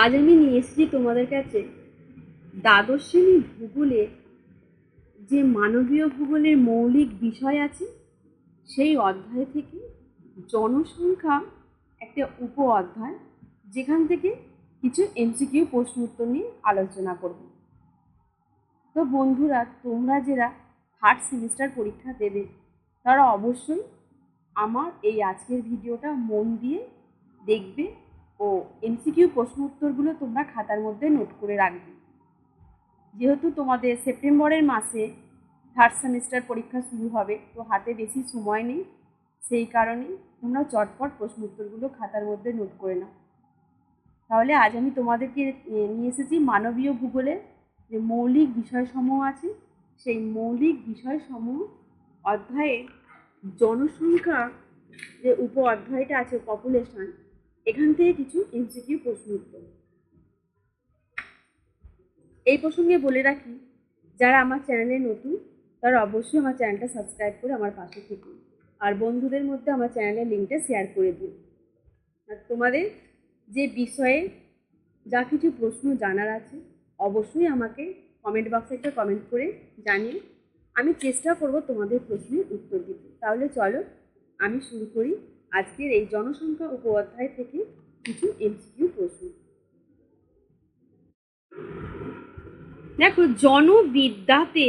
আজ আমি নিয়ে এসেছি তোমাদের কাছে দ্বাদশ শ্রেণি ভূগোলে যে মানবীয় ভূগোলের মৌলিক বিষয় আছে, সেই অধ্যায় থেকে জনসংখ্যা একটা উপ অধ্যায় যেখান থেকে কিছু এমসিকিউ প্রশ্ন উত্তর নিয়ে আলোচনা করব। তো বন্ধুরা, তোমরা যারা থার্ড সেমিস্টার পরীক্ষা দেবে, তারা অবশ্যই আমার এই আজকের ভিডিওটা মন দিয়ে দেখবে ও এমসিকিউ প্রশ্ন উত্তরগুলো তোমরা খাতার মধ্যে নোট করে রাখবে। যেহেতু তোমাদের সেপ্টেম্বরের মাসে থার্ড সেমিস্টার পরীক্ষা শুরু হবে, তো হাতে বেশি সময় নেই। সেই কারণে তোমরা চটপট প্রশ্ন উত্তরগুলো খাতার মধ্যে নোট করে নাও। তাহলে আজ আমি তোমাদেরকে নিয়ে এসেছি মানবীয় ভূগোলের যে মৌলিক বিষয়সমূহ আছে, সেই মৌলিক বিষয়সমূহ অধ্যায়ে জনসংখ্যা যে উপ অধ্যায়টা আছে পপুলেশন এখান থেকে কিছু এমসিকিউ প্রশ্ন উত্তর। এই প্রসঙ্গে বলে রাখি, যারা আমার চ্যানেলে নতুন, তারা অবশ্যই আমার চ্যানেলটা সাবস্ক্রাইব করে আমার পাশে থাকুন। আর বন্ধুদের মধ্যে আমার চ্যানেলের লিঙ্কটা শেয়ার করে দিন। আর তোমাদের যে বিষয়ে যা কিছু প্রশ্ন জানার আছে, অবশ্যই আমাকে কমেন্ট বক্সে একটা কমেন্ট করে জানিয়ে আমি চেষ্টা করব তোমাদের প্রশ্নের উত্তর দিতে। তাহলে চলো, আমি শুরু করি। আজকের এই জনসংখ্যা উপ অধ্যায় থেকে কিছু এমসিকিউ প্রশ্ন। দেখো, জনবিদ্যাতে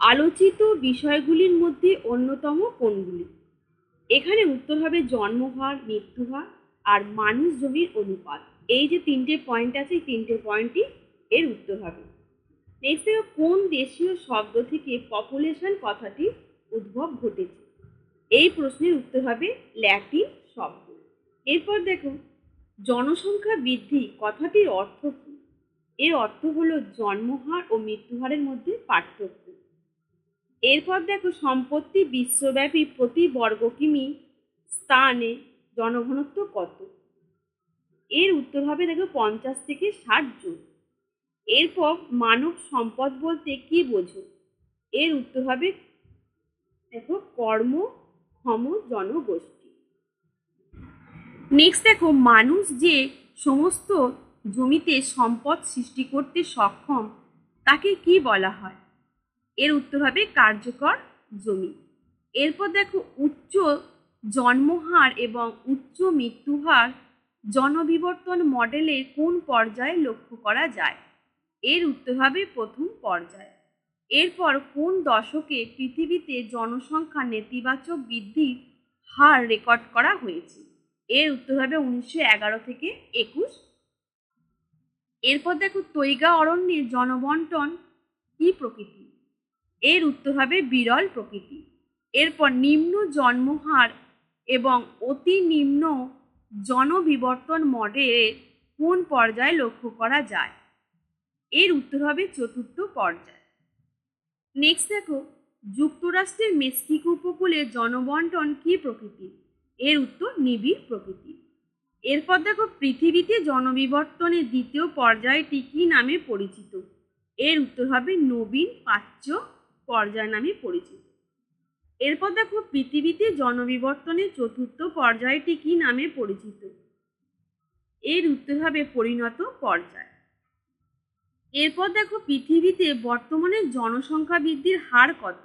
আলোচিত বিষয়গুলির মধ্যে অন্যতম কোনগুলি? এখানে উত্তর হবে জন্মহার, মৃত্যুহার আর মানুষ জমির অনুপাত। এই যে তিনটে পয়েন্ট আছে, এই তিনটে পয়েন্টই এর উত্তর হবে। নেক্সট কোন দেশীয় শব্দ থেকে পপুলেশন কথাটি উদ্ভব ঘটেছে? এই প্রশ্নের উত্তর হবে ল্যাটিন শব্দ। এরপর দেখো জনসংখ্যা বৃদ্ধি কথাটির অর্থ কী? এর অর্থ হলো জন্মহার ও মৃত্যুহারের মধ্যে পার্থক্য। এরপর দেখো, সম্পত্তি বিশ্বব্যাপী প্রতি বর্গ কিমি স্থানে জনঘনত্ব কত? এর উত্তর হবে দেখো পঞ্চাশ থেকে ষাট জন। এরপর মানব সম্পদ বলতে কি বোঝো? এর উত্তর হবে দেখো কর্মক্ষম জনগোষ্ঠী নেক্সট দেখো, মানুষ যে সমস্ত জমিতে সম্পদ সৃষ্টি করতে সক্ষম, তাকে কি বলা হয়? এর উত্তর হবে কার্যকর জমি। এরপর দেখো, উচ্চ জন্মহার এবং উচ্চ মৃত্যুহার জনবিবর্তন মডেলের কোন পর্যায়ে লক্ষ্য করা যায়? এর উত্তর হবে প্রথম পর্যায়। এরপর কোন দশকে পৃথিবীতে জনসংখ্যা নেতিবাচক বৃদ্ধির হার রেকর্ড করা হয়েছে? এর উত্তর হবে উনিশশো এগারো থেকে একুশ। এরপর দেখো তৈগা অরণ্যের জনবন্টন কি প্রকৃতি? এর উত্তর হবে বিরল প্রকৃতি। এরপর নিম্ন জন্মহার এবং অতি নিম্ন জনবিবর্তন মডেলের কোন পর্যায়ে লক্ষ্য করা যায়? এর উত্তর হবে চতুর্থ পর্যায়। নেক্সট দেখো, যুক্তরাষ্ট্রের মেক্সিকো উপকূলে জনবন্টন কি প্রকৃতি? এর উত্তর, নিবিড় প্রকৃতি। এরপর দেখো, পৃথিবীতে জনবিবর্তনের দ্বিতীয় পর্যায়টি কী নামে পরিচিত? এর উত্তর হবে নবীন প্রাচ্য পর্যায় নামে পরিচিত। এরপর দেখো, পৃথিবীতে জনবিবর্তনের চতুর্থ পর্যায়টি কী নামে পরিচিত? এর উত্তর হবে পরিণত পর্যায়। এরপর দেখো পৃথিবীতে বর্তমানে জনসংখ্যা বৃদ্ধির হার কত?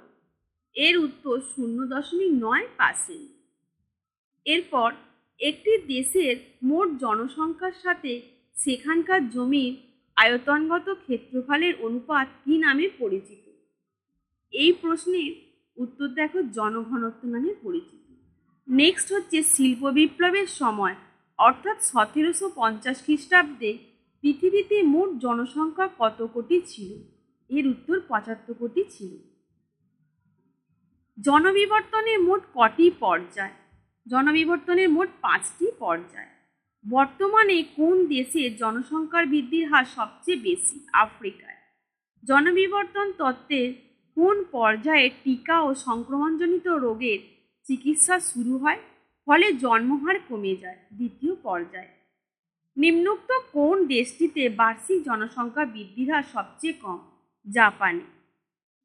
এর উত্তর শূন্য দশমিক নয় পার্সেন্ট এরপর একটি দেশের মোট জনসংখ্যার সাথে সেখানকার জমির আয়তনগত ক্ষেত্রফলের অনুপাত কী নামে পরিচিত? এই প্রশ্নের উত্তর দেখো জনঘনত্ব নামে পরিচিত। নেক্সট হচ্ছে শিল্প বিপ্লবের সময়, অর্থাৎ সতেরোশো পঞ্চাশ খ্রিস্টাব্দে পৃথিবীতে মোট জনসংখ্যা কত কোটি ছিল? এর উত্তর পঁচাত্তর কোটি ছিল। জনবিবর্তনের মোট কটি পর্যায়? জনবিবর্তনের মোট পাঁচটি পর্যায়। বর্তমানে কোন দেশে জনসংখ্যার বৃদ্ধির হার সবচেয়ে বেশি? আফ্রিকায়। জনবিবর্তন তত্ত্বের কোন পর্যায়ে টিকা ও সংক্রমণজনিত রোগের চিকিৎসা শুরু হয়? ফলে জন্মহার কমে যায়। দ্বিতীয় পর্যায়ে। নিম্নোক্ত কোন দেশটিতে বার্ষিক জনসংখ্যা বৃদ্ধির হার সবচেয়ে কম? জাপানে।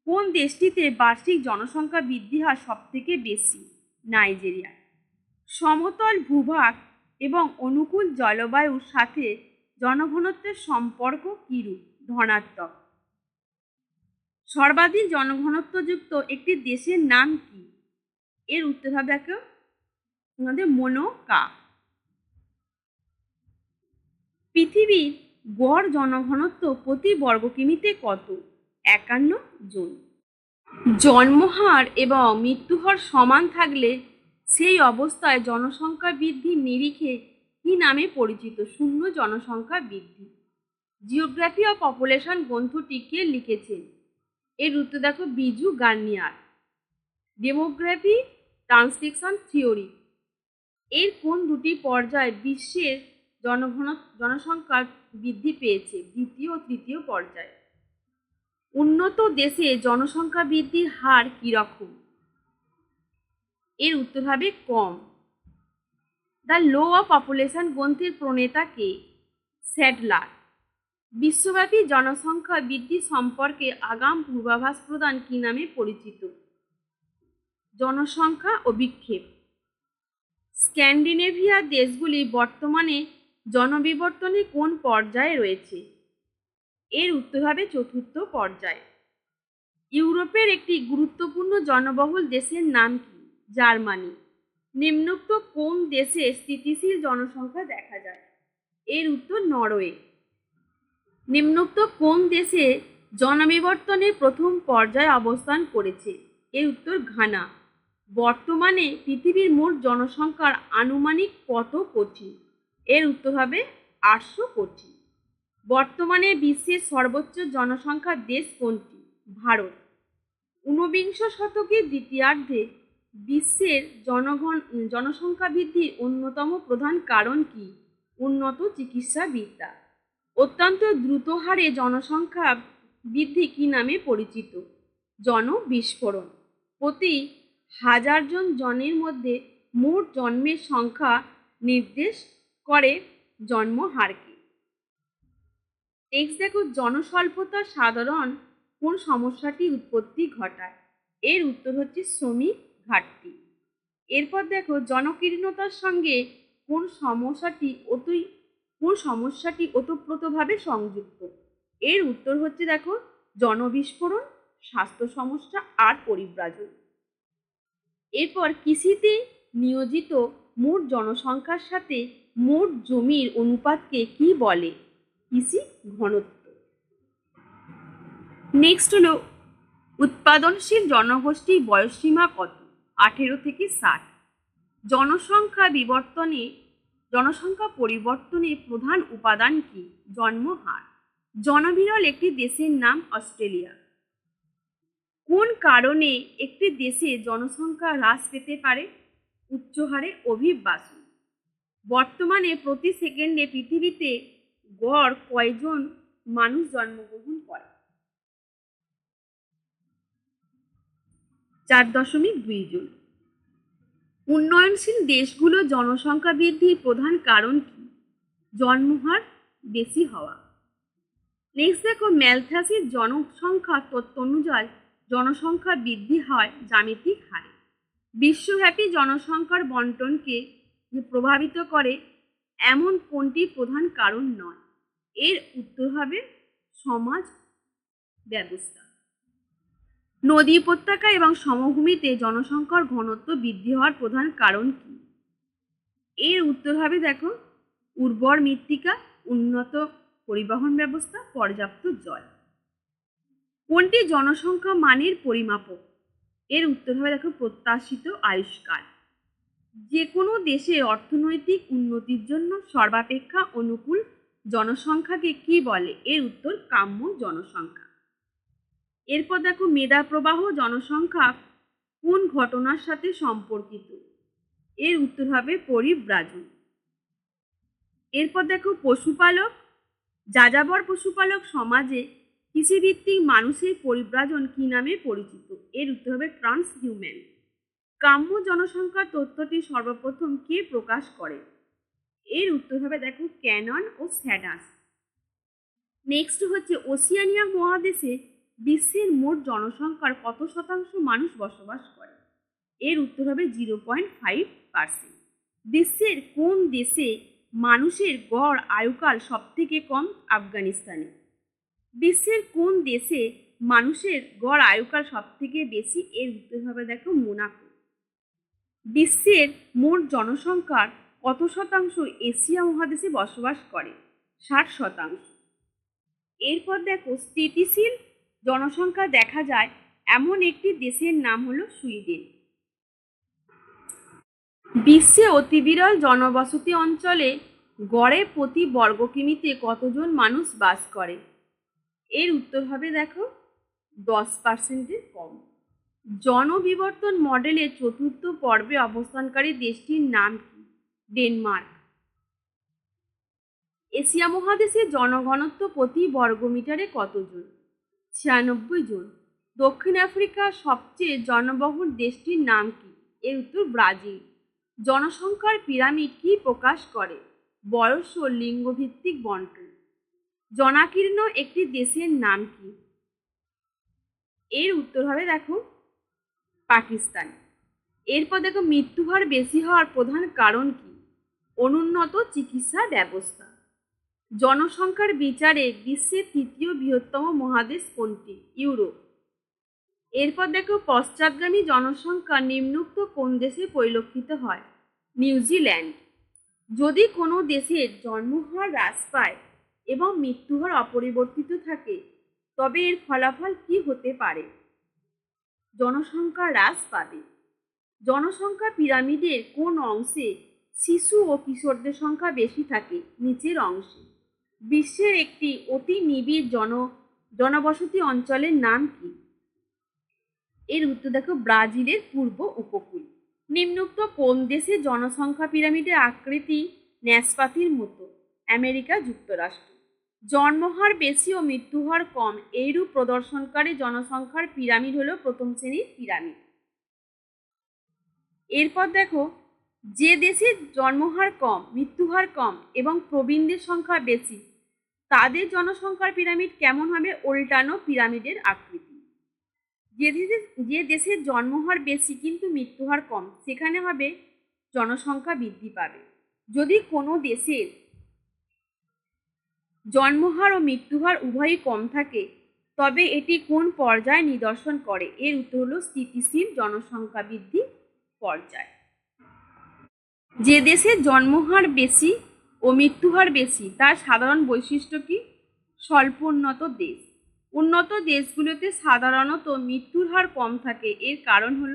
কোন দেশটিতে বার্ষিক জনসংখ্যা বৃদ্ধি হার সবথেকে বেশি? নাইজেরিয়া। সমতল ভূভাগ এবং অনুকূল জলবায়ুর সাথে জনঘনত্বের সম্পর্ক কিরূপ? ধনাত্মক। সর্বাধিক জনঘনত্বযুক্ত একটি দেশের নাম কি? এর উত্তর হবে দেখো আমাদের মনোকা পৃথিবীর গড় জনঘনত্ব প্রতি বর্গ কিমিতে কত? একান্ন জন। জন্মহার এবং মৃত্যুহার সমান থাকলে সেই অবস্থায় জনসংখ্যা বৃদ্ধির নিরিখে কি নামে পরিচিত? শূন্য জনসংখ্যা বৃদ্ধি। জিওগ্রাফি অফ পপুলেশন গ্রন্থটি কে লিখেছেন এর উত্তর দেখো Beaujeu Garnier. Demography translation theory এর কোন দুটি পর্যায়ে বিশ্বের জনঘন জনসংখ্যা বৃদ্ধি পেয়েছে দ্বিতীয় ও তৃতীয় পর্যায়ে। উন্নত দেশে জনসংখ্যা বৃদ্ধির হার কীরকম? এর উত্তর হবে কম। দ্য লো অফ পপুলেশন গ্রন্থের প্রণেতাকে স্যাডলার। বিশ্বব্যাপী জনসংখ্যা বৃদ্ধি সম্পর্কে আগাম পূর্বাভাস প্রদান কি নামে পরিচিত? জনসংখ্যা ও বিক্ষেপ। স্ক্যান্ডিনেভিয়া দেশগুলি বর্তমানে জনবিবর্তনে কোন পর্যায়ে রয়েছে? এর উত্তর হবে চতুর্থ পর্যায়ে। ইউরোপের একটি গুরুত্বপূর্ণ জনবহুল দেশের নাম কি? জার্মানি। নিম্নোক্ত কোন দেশে স্থিতিশীল জনসংখ্যা দেখা যায়? এর উত্তর নরওয়ে। নিম্নোক্ত কোন দেশে জনবিবর্তনের প্রথম পর্যায়ে অবস্থান করেছে? এর উত্তর ঘানা। বর্তমানে পৃথিবীর মোট জনসংখ্যার আনুমানিক কত কোটি? এর উত্তর হবে আটশো কোটি। বর্তমানে বিশ্বের সর্বোচ্চ জনসংখ্যার দেশ কোনটি? ভারত। ঊনবিংশ শতকের দ্বিতীয়ার্ধে বিশ্বের জনগণ, জনসংখ্যা বৃদ্ধির অন্যতম প্রধান কারণ কি? উন্নত চিকিৎসা বিদ্যা অত্যন্ত দ্রুত হারে জনসংখ্যা বৃদ্ধি কি নামে পরিচিত? জনবিস্ফোরণ। প্রতি হাজার জন জনের মধ্যে মোট জন্মের সংখ্যা নির্দেশ করে জন্মহারকে নেক্সট দেখো জনস্বল্পতা সাধারণ কোন সমস্যাটি উৎপত্তি ঘটায়। এর উত্তর হচ্ছে শ্রমিক ঘাটতি। এরপর দেখো জনকীর্ণতার সঙ্গে কোন সমস্যাটি অতই কোন সমস্যাটি ওতপ্রোতভাবে সংযুক্ত। এর উত্তর হচ্ছে দেখো জনবিস্ফোরণ, স্বাস্থ্য সমস্যা আর পরিব্রাজন এরপর কৃষিতে নিয়োজিত মোট জনসংখ্যার সাথে মোট জমির অনুপাতকে কি বলে? কৃষি ঘনত্ব? নেক্সট হলো, উৎপাদনশীল জনগোষ্ঠীর বয়সসীমা কত? আঠেরো থেকে ষাট। জনসংখ্যা বিবর্তনে, জনসংখ্যা পরিবর্তনে প্রধান উপাদান কি? জন্মহার। জনবিরল একটি দেশের নাম অস্ট্রেলিয়া। কোন কারণে একটি দেশে জনসংখ্যা হ্রাস পেতে পারে? উচ্চ হারে অভিবাসন। বর্তমানে প্রতি সেকেন্ডে পৃথিবীতে গড় কয়জন মানুষ জন্মগ্রহণ করে? চার দশমিক দুই জন। উন্নয়নশীল দেশগুলো জনসংখ্যা বৃদ্ধির প্রধান কারণ কি? জন্মহার বেশি হওয়া। নেক্সট দেখো ম্যালথ্যাসের জনসংখ্যা তত্ত্ব অনুযায়ী জনসংখ্যা বৃদ্ধি হয় জ্যামিতিক হারে। বিশ্বব্যাপী জনসংখ্যার বন্টনকে প্রভাবিত করে, এমন কোনটি প্রধান কারণ নয়। এর উত্তর হবে সমাজ ব্যবস্থা। নদী উপত্যকা এবং সমভূমিতে জনসংখ্যার ঘনত্ব বৃদ্ধি হওয়ার প্রধান কারণ কি? এর উত্তর হবে দেখো, উর্বর মৃত্তিকা, উন্নত পরিবহন ব্যবস্থা, পর্যাপ্ত জল। কোনটি জনসংখ্যা মানের পরিমাপক? এর উত্তর হবে দেখো প্রত্যাশিত আয়ুষ্কাল। যে কোনো দেশের অর্থনৈতিক উন্নতির জন্য সর্বাপেক্ষা অনুকূল জনসংখ্যাকে কি বলে? এর উত্তর কাম্য জনসংখ্যা। এরপর দেখো মেধা প্রবাহ জনসংখ্যা কোন ঘটনার সাথে সম্পর্কিত? এর উত্তর হবে পরিব্রাজন। এরপর দেখো পশুপালক, যাযাবর পশুপালক সমাজে কৃষিভিত্তিক মানুষের পরিব্রাজন কি নামে পরিচিত? এর উত্তর হবে ট্রান্সহিউম্যান। কাম্য জনসংখ্যা তথ্যটি সর্বপ্রথম কে প্রকাশ করে? এর উত্তর হবে দেখো ক্যানন ও স্যাডাস। নেক্সট হচ্ছে ওসিয়ানিয়া মহাদেশে বিশ্বের মোট জনসংখ্যার কত শতাংশ মানুষ বসবাস করে? এর উত্তর হবে জিরো পয়েন্ট ফাইভ পার্সেন্ট। বিশ্বের কোন দেশে মানুষের গড় আয়ুকাল সবথেকে কম? আফগানিস্তানে। বিশ্বের কোন দেশে মানুষের গড় আয়ুকাল সবথেকে বেশি? এর উত্তর হবে দেখো মোনাকো। বিশ্বের মোট জনসংখ্যার কত শতাংশ এশিয়া মহাদেশে বসবাস করে? ষাট শতাংশ। এরপর দেখো স্থিতিশীল জনসংখ্যা দেখা যায় এমন একটি দেশের নাম হলো সুইডেন। বিশ্বে অতি বিরল জনবসতি অঞ্চলে গড়ে প্রতি বর্গ কিমিতে কতজন মানুষ বাস করে? এর উত্তর হবে দেখো দশ পার্সেন্টের কম। জনবিবর্তন মডেলের চতুর্থ পর্বে অবস্থানকারী দেশটির নাম কি? ডেনমার্ক এশিয়া মহাদেশে জনঘনত্ব প্রতি বর্গমিটারে কতজন? ছিয়ানব্বই জন। দক্ষিণ আফ্রিকার সবচেয়ে জনবহুল দেশটির নাম কি? এর উত্তর ব্রাজিল। জনসংখ্যার পিরামিড কি প্রকাশ করে? বয়স ও লিঙ্গভিত্তিক বন্টন। জনাকীর্ণ একটি দেশের নাম কি? এর উত্তর হবে দেখো, পাকিস্তান। এরপর দেখো মৃত্যুহার বেশি হওয়ার প্রধান কারণ কি? অনুন্নত চিকিৎসা ব্যবস্থা। জনসংখ্যার বিচারে বিশ্বের তৃতীয় বৃহত্তম মহাদেশ কোনটি? ইউরোপ। এরপর দেখো, পশ্চাৎগামী জনসংখ্যা নিম্নুক্ত কোন দেশে পরিলক্ষিত হয়? নিউজিল্যান্ড। যদি কোনো দেশের জন্মহার হ্রাস পায় এবং মৃত্যুহার অপরিবর্তিত থাকে। তবে এর ফলাফল কি হতে পারে? জনসংখ্যা হ্রাস পাবে। জনসংখ্যা পিরামিডের কোন অংশে শিশু ও কিশোরদের সংখ্যা বেশি থাকে? নিচের অংশে। বিশ্বের একটি অতি নিবিড় জন, জনবসতি অঞ্চলের নাম কি? এর উত্তর দেখো, ব্রাজিলের পূর্ব উপকূল। নিম্নোক্ত কোন দেশে জনসংখ্যা পিরামিডের আকৃতি ন্যাসপাতির মতো? আমেরিকা, যুক্তরাষ্ট্র। জন্মহার বেশি ও মৃত্যুহার কম, এইরূপ প্রদর্শনকারী জনসংখ্যার পিরামিড হলো প্রথম শ্রেণির পিরামিড। এরপর দেখো, যে দেশে জন্মহার কম মৃত্যুহার কম এবং প্রবীণদের সংখ্যা বেশি, তাদের জনসংখ্যার পিরামিড কেমন হবে উল্টানো পিরামিডের আকৃতি। যে দেশে, যে দেশের জন্মহার বেশি কিন্তু মৃত্যুহার কম, সেখানে হবে জনসংখ্যা বৃদ্ধি পাবে। যদি কোনো দেশের জন্মহার ও মৃত্যুহার উভয়ই কম থাকে, তবে এটি কোন পর্যায়ে নিদর্শন করে? এর উত্তর হল স্থিতিশীল জনসংখ্যা বৃদ্ধি পর্যায়। যে দেশের জন্মহার বেশি ও মৃত্যুহার বেশি, তার সাধারণ বৈশিষ্ট্য কি? স্বল্প উন্নত দেশ। উন্নত দেশগুলোতে সাধারণত মৃত্যুর হার কম থাকে, এর কারণ হল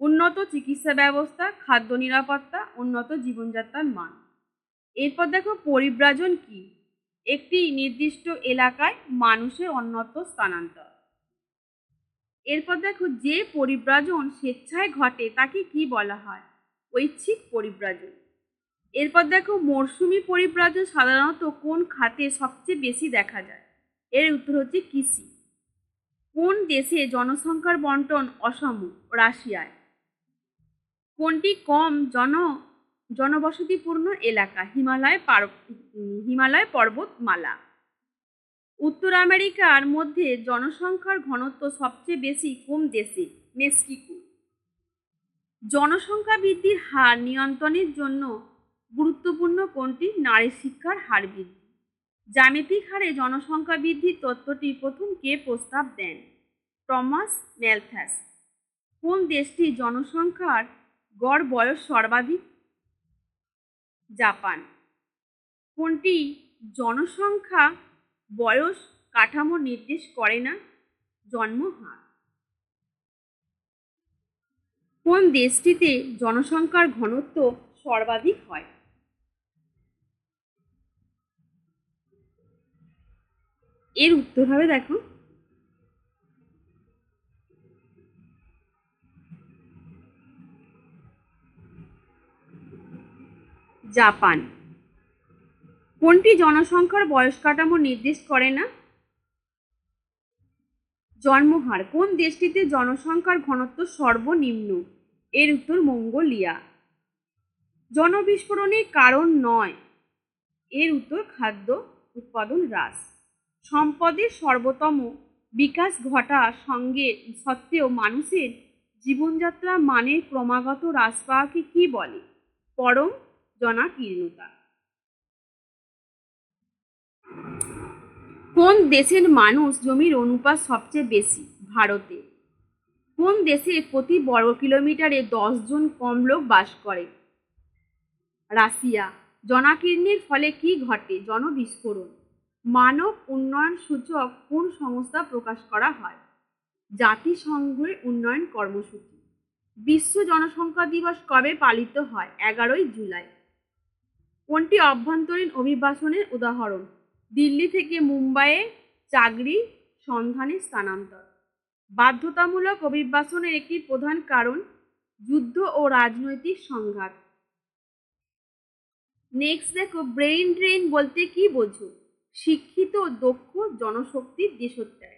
উন্নত চিকিৎসা ব্যবস্থা, খাদ্য নিরাপত্তা, উন্নত জীবনযাত্রার মান। এরপর দেখো পরিব্রাজন কি? একটি নির্দিষ্ট এলাকায় মানুষের অন্যত্র স্থানান্তর। এরপর দেখো যে পরিব্রাজন স্বেচ্ছায় ঘটে তাকে কি বলা হয়? ঐচ্ছিক পরিব্রাজন। এরপর দেখো মরশুমি পরিব্রাজন সাধারণত কোন খাতে সবচেয়ে বেশি দেখা যায়? এর উত্তর হচ্ছে কৃষি। কোন দেশে জনসংখ্যার বন্টন অসম? রাশিয়ায়। কোনটি কম জন জনবসতিপূর্ণ এলাকা, হিমালয় হিমালয় পর্বতমালা। উত্তর আমেরিকার মধ্যে জনসংখ্যার ঘনত্ব সবচেয়ে বেশি কোন দেশে? মেক্সিকো। জনসংখ্যা বৃদ্ধির হার নিয়ন্ত্রণের জন্য গুরুত্বপূর্ণ কোনটি? নারী শিক্ষার হার বৃদ্ধি। জ্যামিতিক হারে জনসংখ্যা বৃদ্ধির তত্ত্বটি প্রথম কে প্রস্তাব দেন? টমাস ম্যালথ্যাস কোন দেশটি জনসংখ্যার গড় বয়স সর্বাধিক? জাপান। কোনটি জনসংখ্যা, বয়স, কাঠামো নির্দেশ করে না, জন্ম জন্মহার কোন দেশটিতে জনসংখ্যার ঘনত্ব সর্বাধিক হয়? এর উত্তর হবে দেখো। জাপান। কোনটি জনসংখ্যার বয়স কাঠামো নির্দেশ করে না? জন্মহার। কোন দেশটিতে জনসংখ্যার ঘনত্ব সর্বনিম্ন? এর উত্তর মঙ্গোলিয়া। জনবিস্ফোরণের কারণ নয়। এর উত্তর খাদ্য উৎপাদন হ্রাস। সম্পদের সর্বোত্তম বিকাশ ঘটা সঙ্গে সত্ত্বেও মানুষের জীবনযাত্রা মানের ক্রমাগত হ্রাস পাওয়াকে কী বলে? পরম জনাকীর্ণতা। কোন দেশের মানুষ জমির অনুপাত সবচেয়ে বেশি? ভারতে। কোন দেশে প্রতি বর্গ কিলোমিটারে জন কম লোক বাস করে? রাশিয়া। জনাকীর্ণের ফলে কি ঘটে? জনবিস্ফোরণ। মানব উন্নয়ন সূচক কোন সংস্থা প্রকাশ করা হয়? জাতিসংঘের উন্নয়ন কর্মসূচি। বিশ্ব জনসংখ্যা দিবস কবে পালিত হয়? এগারোই জুলাই। কোনটি অভ্যন্তরীণ অভিবাসনের উদাহরণ? দিল্লি থেকে মুম্বাইয়ে চাকরি, সন্ধানে স্থানান্তর। বাধ্যতামূলক অভিবাসনের একটি প্রধান কারণ, যুদ্ধ ও রাজনৈতিক সংঘাত। নেক্সট দেখো ব্রেইন ড্রেন বলতে কি বোঝো? শিক্ষিত দক্ষ জনশক্তির দেশত্যাগ।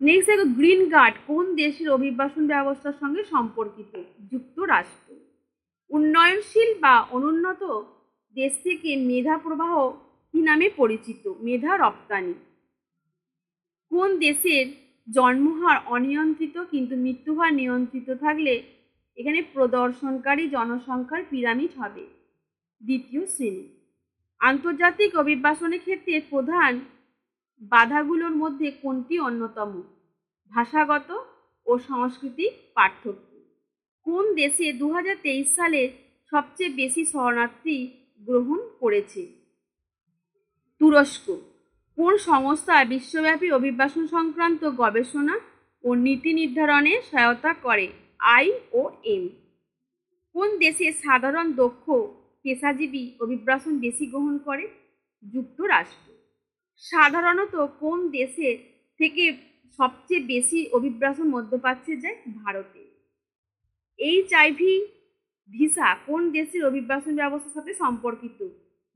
নেক্সট দেখো গ্রিন গার্ড কোন দেশের অভিবাসন ব্যবস্থার সঙ্গে সম্পর্কিত? যুক্তরাষ্ট্র। উন্নয়নশীল বা অনুন্নত দেশ থেকে মেধা প্রবাহ কি নামে পরিচিত? মেধা রপ্তানি। কোন দেশের জন্মহার অনিয়ন্ত্রিত কিন্তু মৃত্যুহার নিয়ন্ত্রিত থাকলে এখানে প্রদর্শনকারী জনসংখ্যার পিরামিড হবে। দ্বিতীয় শ্রেণি। আন্তর্জাতিক অভিবাসনের ক্ষেত্রে প্রধান বাধাগুলোর মধ্যে কোনটি অন্যতম? ভাষাগত ও সাংস্কৃতিক পার্থক্য। কোন দেশে দু হাজার তেইশ সালে সবচেয়ে বেশি শরণার্থী গ্রহণ করেছে? তুরস্ক। কোন সংস্থা বিশ্বব্যাপী অভিবাসন সংক্রান্ত গবেষণা ও নীতি নির্ধারণে সহায়তা করে? I O M. কোন দেশে সাধারণ দক্ষ, পেশাজীবী অভিবাসন বেশি গ্রহণ করে? যুক্তরাষ্ট্র। সাধারণত কোন দেশে থেকে সবচেয়ে বেশি অভিবাসন মধ্যপ্রাচ্যে যায়? ভারতে। এইচ আইভি ভিসা কোন দেশের অভিবাসন ব্যবস্থার সাথে সম্পর্কিত?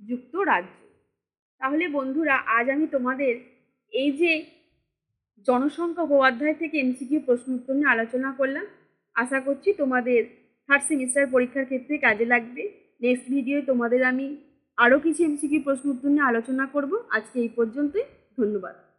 যুক্তরাজ্য তাহলে বন্ধুরা, আজ আমি তোমাদের এই যে জনসংখ্যা উপঅধ্যায় থেকে এমসিকিউ প্রশ্ন উত্তর নিয়ে আলোচনা করলাম। আশা করছি তোমাদের থার্ড সেমিস্টার পরীক্ষার ক্ষেত্রে কাজে লাগবে। নেক্সট ভিডিওয়ে তোমাদের আমি আরও কিছু এমসিকিউ প্রশ্ন উত্তর নিয়ে আলোচনা করব। আজকে এই পর্যন্তই। ধন্যবাদ।